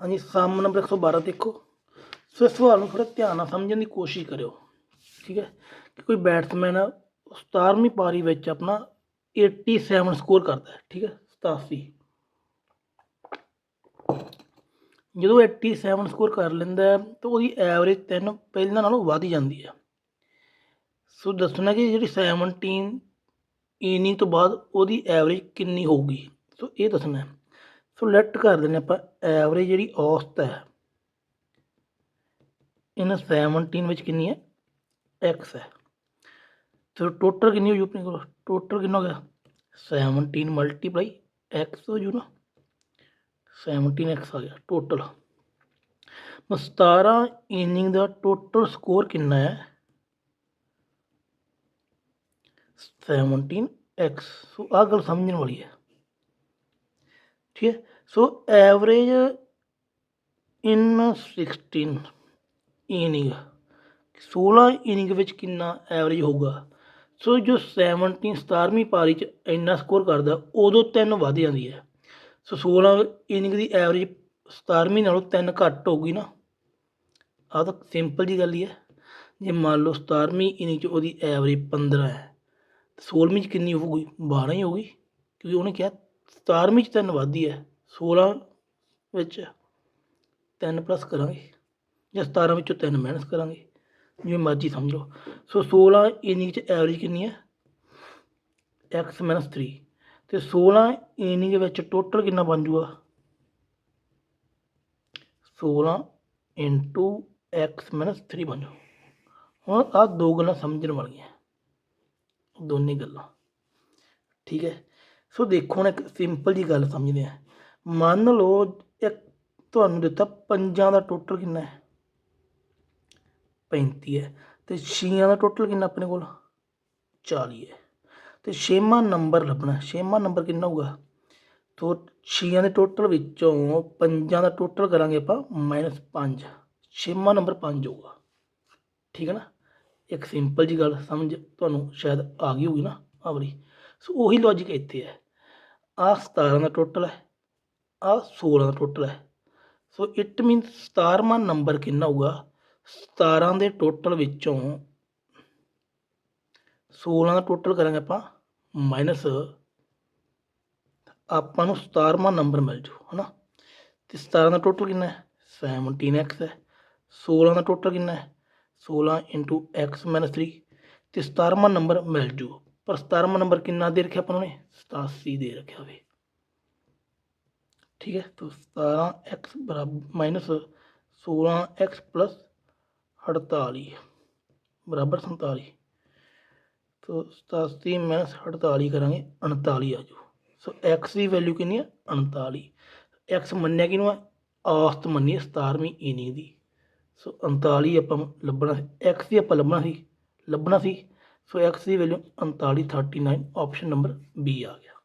ਹਾਂਜੀ ਸਾਮ ਨੰਬਰ 112 ਦੇਖੋ। ਸੋ ਇਸ ਸਵਾਲ ਨੂੰ ਥੋੜਾ ਧਿਆਨ ਨਾਲ ਸਮਝਣ ਦੀ ਕੋਸ਼ਿਸ਼ ਕਰਿਓ, ਠੀਕ ਹੈ? ਕਿ ਕੋਈ ਬੈਟਸਮੈਨ 17ਵੀਂ ਪਾਰੀ ਵਿੱਚ ਆਪਣਾ 87 ਸਕੋਰ ਕਰਦਾ ਹੈ, ਠੀਕ ਹੈ? 87 ਜਦੋਂ 87 ਸਕੋਰ ਕਰ ਲੈਂਦਾ ਤਾਂ ਉਹਦੀ ਐਵਰੇਜ ਤਿੰਨ ਪਹਿਲਾਂ ਨਾਲੋਂ ਵੱਧ ਜਾਂਦੀ ਹੈ। ਸੋ ਦੱਸਣਾ ਕਿ ਜਿਹੜੀ 17 ਇਨਿੰਗ ਤੋਂ ਬਾਅਦ ਉਹਦੀ ਐਵਰੇਜ ਕਿੰਨੀ ਹੋਊਗੀ? ਸੋ ਇਹ ਦੱਸਣਾ ਹੈ। ਸੋ ਲੈਟ ਕਰ ਦਿੰਦੇ ਆਪਾਂ ਐਵਰੇਜ ਜਿਹੜੀ ਔਸਤ ਹੈ, ਇਹਨਾਂ 17 ਵਿੱਚ ਕਿੰਨੀ ਹੈ? X ਹੈ। ਸੋ ਟੋਟਲ ਕਿੰਨੀ ਹੋ ਜੂ ਆਪਣੇ ਕੋਲ? ਟੋਟਲ ਕਿੰਨਾ ਹੋ ਗਿਆ? 17 ਮਲਟੀਪਲਾਈ x ਹੋ ਜੂ ਨਾ। 17x ਆ ਗਿਆ ਟੋਟਲ 17 ਇਨਿੰਗ ਦਾ ਟੋਟਲ ਸਕੋਰ ਕਿੰਨਾ ਹੈ? 17x ਸੋ ਆਹ ਗੱਲ ਸਮਝਣ ਵਾਲੀ ਹੈ। ਠੀਕ ਹੈ। So average in 16 inning 16 inning ਵਿੱਚ ਕਿੰਨਾ ਐਵਰੇਜ ਹੋਊਗਾ? ਸੋ ਜੋ 17 17ਵੀਂ ਪਾਰੀ ਚ ਇੰਨਾ ਸਕੋਰ ਕਰਦਾ, ਉਦੋਂ ਤਿੰਨ ਵੱਧ ਜਾਂਦੀ ਹੈ। ਸੋ 16 ਇਨਿੰਗ ਦੀ ਐਵਰੇਜ 17ਵੀਂ ਨਾਲੋਂ ਤਿੰਨ ਘੱਟ ਹੋਊਗੀ ਨਾ। ਆਹ ਤਾਂ ਸਿੰਪਲ ਜੀ ਗੱਲ ਹੀ ਹੈ। ਜੇ ਮੰਨ ਲਓ 17ਵੀਂ ਇਨਿੰਗ ਚ ਉਹਦੀ ਐਵਰੇਜ 15 ਹੈ, ਤੇ 16ਵੀਂ ਚ ਕਿੰਨੀ ਹੋਊਗੀ? 12 ਹੀ ਹੋਊਗੀ, ਕਿਉਂਕਿ ਉਹਨੇ ਕਿਹਾ 17ਵੀਂ ਚ ਤਿੰਨ ਵੱਧਦੀ ਹੈ 16 ਵਿੱਚ ਤਿੰਨ ਪਲੱਸ ਕਰਾਂਗੇ ਜਾਂ 17 ਵਿੱਚੋਂ ਤਿੰਨ ਮਾਈਨਸ ਕਰਾਂਗੇ, ਜਿਵੇਂ ਮਰਜ਼ੀ ਸਮਝੋ ਸੋ 16 ਇਨਿੰਗ ਚ ਐਵਰੇਜ ਕਿੰਨੀ ਹੈ? X 3 ਤੇ 16 ਇਨਿੰਗ ਵਿੱਚ ਟੋਟਲ ਕਿੰਨਾ ਬਣ ਜੂਗਾ? 16 ਇਨਟੂ x 3 ਬਣ ਜੂ ਹੁਣ ਆਹ ਦੋ ਗੱਲਾਂ ਸਮਝਣ ਵਾਲੀਆਂ, ਦੋਨੇ ਗੱਲਾਂ। ਠੀਕ ਹੈ? ਸੋ ਦੇਖੋ ਹੁਣ ਇੱਕ ਸਿੰਪਲ ਜੀ ਗੱਲ ਸਮਝਦੇ ਆ ਮੰਨ ਲਓ ਇੱਕ ਤੁਹਾਨੂੰ ਦਿੱਤਾ ਪੰਜਾਂ ਦਾ ਟੋਟਲ ਕਿੰਨਾ ਹੈ? 35 ਹੈ। ਤੇ ਛੀਆਂ ਦਾ ਟੋਟਲ ਕਿੰਨਾ ਆਪਣੇ ਕੋਲ? 40 ਹੈ। ਤੇ ਛੇਵਾਂ ਨੰਬਰ ਲੱਭਣਾ ਛੇਵਾਂ ਨੰਬਰ ਕਿੰਨਾ ਹੋਊਗਾ? ਤੋ ਛੀਆਂ ਦੇ ਟੋਟਲ ਵਿੱਚੋਂ ਪੰਜਾਂ ਦਾ ਟੋਟਲ ਕਰਾਂਗੇ ਆਪਾਂ ਮਾਈਨਸ 5 ਛੇਵਾਂ ਨੰਬਰ 5 ਹੋਊਗਾ। ਠੀਕ ਹੈ ਨਾ? ਇੱਕ ਸਿੰਪਲ ਜੀ ਗੱਲ ਸਮਝ ਤੁਹਾਨੂੰ ਸ਼ਾਇਦ ਆ ਗਈ ਹੋਊਗੀ ਨਾ ਆ ਸੋ ਉਹੀ ਲੌਜੀਕ ਇੱਥੇ ਹੈ। ਆ 17 ਦਾ ਟੋਟਲ ਹੈ ਆ 16 ਦਾ ਟੋਟਲ ਹੈ। ਸੋ ਇਟ ਮੀਨ 17ਵਾਂ ਨੰਬਰ ਕਿੰਨਾ ਹੋਊਗਾ? 17 ਦੇ ਟੋਟਲ ਵਿੱਚੋਂ 16 ਦਾ ਟੋਟਲ ਕਰਾਂਗੇ ਆਪਾਂ ਮਾਈਨਸ ਆਪਾਂ ਨੂੰ 17ਵਾਂ ਨੰਬਰ ਮਿਲ ਜੂ, ਹਨਾ? ਤੇ 17 ਦਾ ਟੋਟਲ ਕਿੰਨਾ ਹੈ? 17x ਹੈ। 16 ਦਾ ਟੋਟਲ ਕਿੰਨਾ ਹੈ? 16 ਇੰਟੂ x 3 ਤੇ 17ਵਾਂ ਨੰਬਰ ਮਿਲ ਜੂ। ਪਰ 17ਵਾਂ ਨੰਬਰ ਕਿੰਨਾ ਦੇ ਰੱਖਿਆ ਆਪਾਂ ਨੇ 87 ਦੇ ਰੱਖਿਆ ਵੇ ठीक है तो सतारह एक्स बराबर माइनस सोलह एक्स प्लस अड़ताली बराबर संताली तो सतासी माइनस अड़ताली करांगे उनताली आ जाओ सो एक्स की वैल्यू कितनी है उनताली एक्स मन्निया किनू है औसत मन्नी है सतारवीं इनिंग ਦੀ ਸੋ 39 ਆਪਾਂ ਲੱਭਣਾ ਸੀ x ਦੀ ਆਪਾਂ ਲੱਭਣਾ ਸੀ ਲੱਭਣਾ ਸੋ x ਦੀ ਵੈਲਿਊ 39 39 ਆਪਸ਼ਨ ਨੰਬਰ ਬੀ ਆ ਗਿਆ।